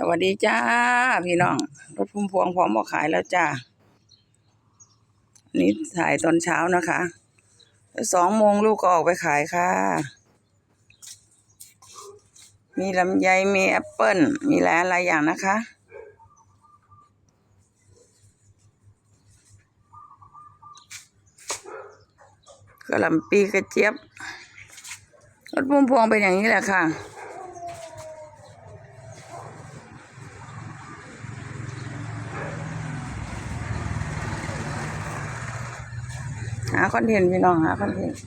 สวัสดีจ้า พี่น้องรถพุ่มพวงพร้อมบอกขายแล้วจ้าอันนี้ถ่ายตอนเช้านะคะสองโมงลูกก็ออกไปขายค่ะ มีลำไยมีแอปเปิ้ลมีหลายอะไรอย่างนะคะ กระลำปีกระเจี๊ยบรถพุ่มพวงเป็นอย่างนี้แหละค่ะาคอนเทนต์พี่น้องหาคอนเทนต์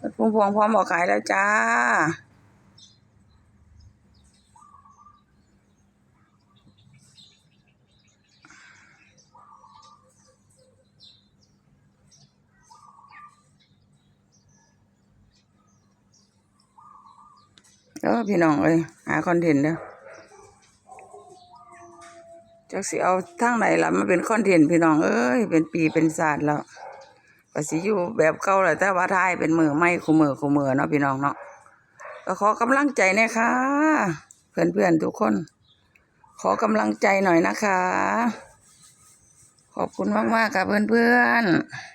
รถพุ่มพวงพร้อมบอกขายแล้วจ้า เออพี่น้องเอ้ยหาคอนเทนต์เด้อ จักสิเอาทางไหนล่ะมาเป็นคอนเทนต์พี่น้องเอ้ยเป็นปีเป็นศาสตร์แล้วก็สิอยู่แบบเก่าแหละแต่ว่าท้ายเป็นมือไม่คู่มือคู่มือเนาะพี่น้องเนาะก็ขอกำลังใจนะคะเพื่อนๆทุกคน ขอกำลังใจหน่อยนะคะ ขอบคุณมากๆค่ะเพื่อนๆ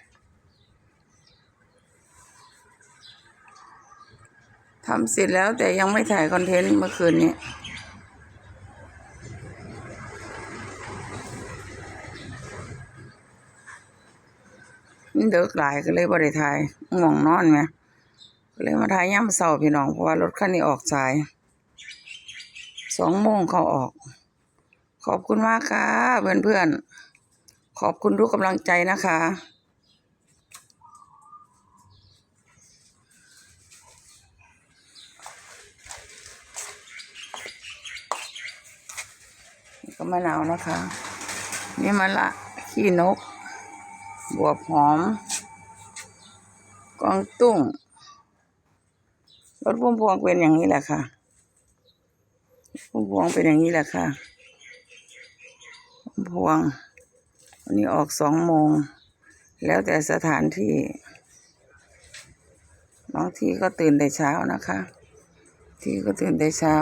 ทำเสร็จแล้วแต่ยังไม่ถ่ายคอนเทนต์เมื่อคืนนี้ มันเดือกหลายก็เลยบ่ได้ถ่ายง่วงนอนไงก็เลยมาถ่ายย่ำเสาพี่น้องเพราะว่ารถคันนี้ออกสายสองโมงเขาออก ขอบคุณมากค่ะเพื่อนเพื่อนๆขอบคุณทุกกำลังใจนะคะนี่ก็มะนาวนะคะ นี่มะละขี้นก บวบหอมกวางตุ้งรถพุ่มพวงเป็นอย่างนี้แหละค่ะพุ่มพวงเป็นอย่างนี้แหละค่ะพุ่มพวงวันนี้ออกสองโมง แล้วแต่สถานที่บางที่ก็ตื่นแต่เช้านะคะ ที่ก็ตื่นแต่เช้า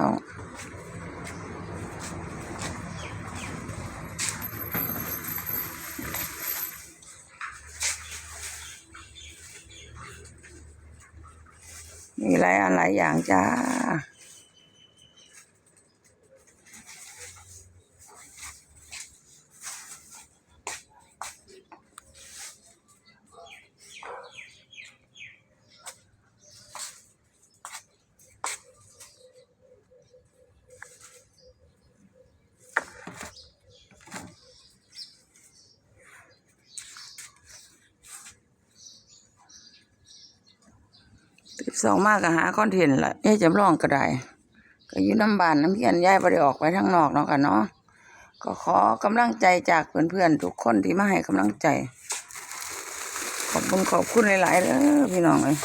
มีหลายอันหลายอย่างจ้า สิบสองมากก็หาคอนเทนต์ละยายจำลองก็ได้ ก็อยู่น้ำบานน้ำเพียนยายไปได้ออกไปทางนอกเนาะค่ะเนาะก็ขอกำลังใจจากเพื่อนๆทุกคนที่มาให้กำลังใจ ขอบคุณขอบคุณหลายๆเด้อพี่น้องเลย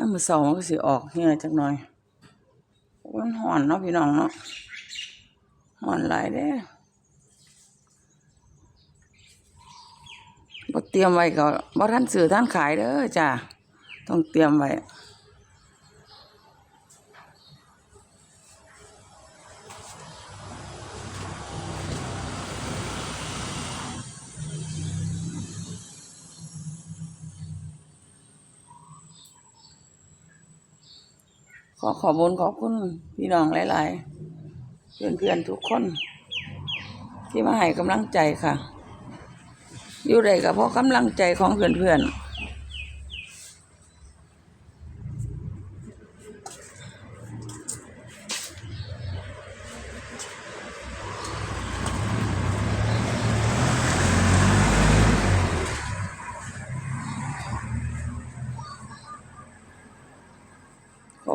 ยามมื้อสองมันก็สิออกเหี่ยจักหน่อยมันห่อนเนาะพี่น้องเนาะห่อนหลายเด้บ่เตรียมไว้ก็บ่ท่านซื้อท่านขายเด้อจ้าต้องเตรียมไว้ ขอขอบุญขอบคุณพี่น้องหลาย ๆ เพื่อนๆทุกคน ที่มาให้กำลังใจค่ะ อยู่ใดก็เพราะกำลังใจของเพื่อนๆ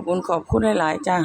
อบคุณขอบคุณหลาย ๆ จ้า